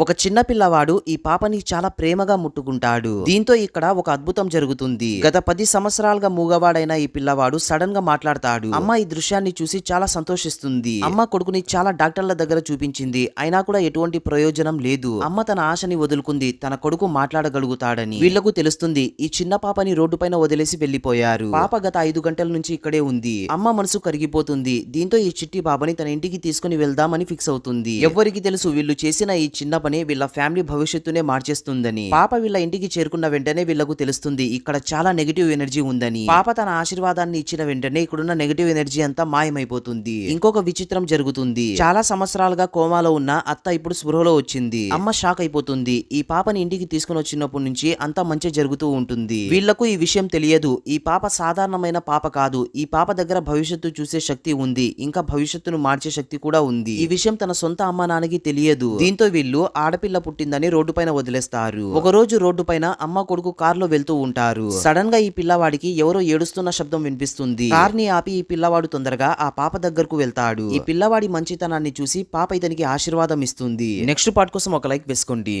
ఒక చిన్న పిల్లవాడు ఈ పాపని చాలా ప్రేమగా ముట్టుకుంటాడు. దీంతో ఇక్కడ ఒక అద్భుతం జరుగుతుంది. గత పది సంవత్సరాలుగా మూగవాడైన ఈ పిల్లవాడు సడన్గా మాట్లాడతాడు. అమ్మ ఈ దృశ్యాన్ని చూసి చాలా సంతోషిస్తుంది. అమ్మ కొడుకుని చాలా డాక్టర్ల దగ్గర చూపించింది. అయినా కూడా ఎటువంటి ప్రయోజనం లేదు. అమ్మ తన ఆశని వదులుకుంది. తన కొడుకు మాట్లాడగలుగుతాడని వీళ్ళకు తెలుస్తుంది. ఈ చిన్న పాపని రోడ్డు పైన వదిలేసి వెళ్ళిపోయారు పాప గత ఐదు గంటల నుంచి ఇక్కడే ఉంది. అమ్మ మనసు కరిగిపోతుంది. దీంతో ఈ చిట్టి బాబని తన ఇంటికి తీసుకుని వెళ్దామని ఫిక్స్ అవుతుంది. ఎవ్వరికి తెలుసు వీళ్ళు చేసిన ఈ చిన్న పని వీళ్ళ ఫ్యామిలీ భవిష్యత్తునే మార్చేస్తుందని. పాప వీళ్ళ ఇంటికి చేరుకున్న వెంటనే వీళ్ళకు తెలుస్తుంది ఇక్కడ చాలా నెగిటివ్ ఎనర్జీ ఉందని. పాప తన ఆశీర్వాదాన్ని ఇచ్చిన వెంటనే ఇక్కడున్న నెగిటివ్ ఎనర్జీ అంతా మాయమైపోతుంది. ఇంకొక విచిత్రం జరుగుతుంది. చాలా సంవత్సరాలుగా కోమాలో ఉన్న అత్త ఇప్పుడు స్పృహలో వచ్చింది. అమ్మ షాక్ అయిపోతుంది. ఈ పాపని ఇంటికి తీసుకుని వచ్చినప్పటి నుంచి అంతా మంచి జరుగుతూ ఉంటుంది. వీళ్ళకు ఈ విషయం తెలియదు. ఈ పాప సాధారణమైన పాప కాదు. ఈ పాప దగ్గర భవిష్యత్తు చూసే శక్తి ఉంది. ఇంకా భవిష్యత్తును మార్చే శక్తి కూడా ఉంది. ఈ విషయం తన సొంత అమ్మ నాన్నకి తెలియదు. దీంతో వీళ్ళు ఆడపిల్ల పుట్టిందని రోడ్డు పైన వదిలేస్తారు. ఒక రోజు రోడ్డు పైన అమ్మ కొడుకు కారులో వెళ్తూ ఉంటారు. సడన్గా ఈ పిల్లవాడికి ఎవరో ఏడుస్తున్న శబ్దం వినిపిస్తుంది. కార్ని ఆపి ఈ పిల్లవాడు తొందరగా ఆ పాప దగ్గరకు వెళ్తాడు. ఈ పిల్లవాడి మంచితనాన్ని చూసి పాప ఇతనికి ఆశీర్వాదం ఇస్తుంది. నెక్స్ట్ పార్ట్ కోసం ఒక లైక్ వేసుకోండి.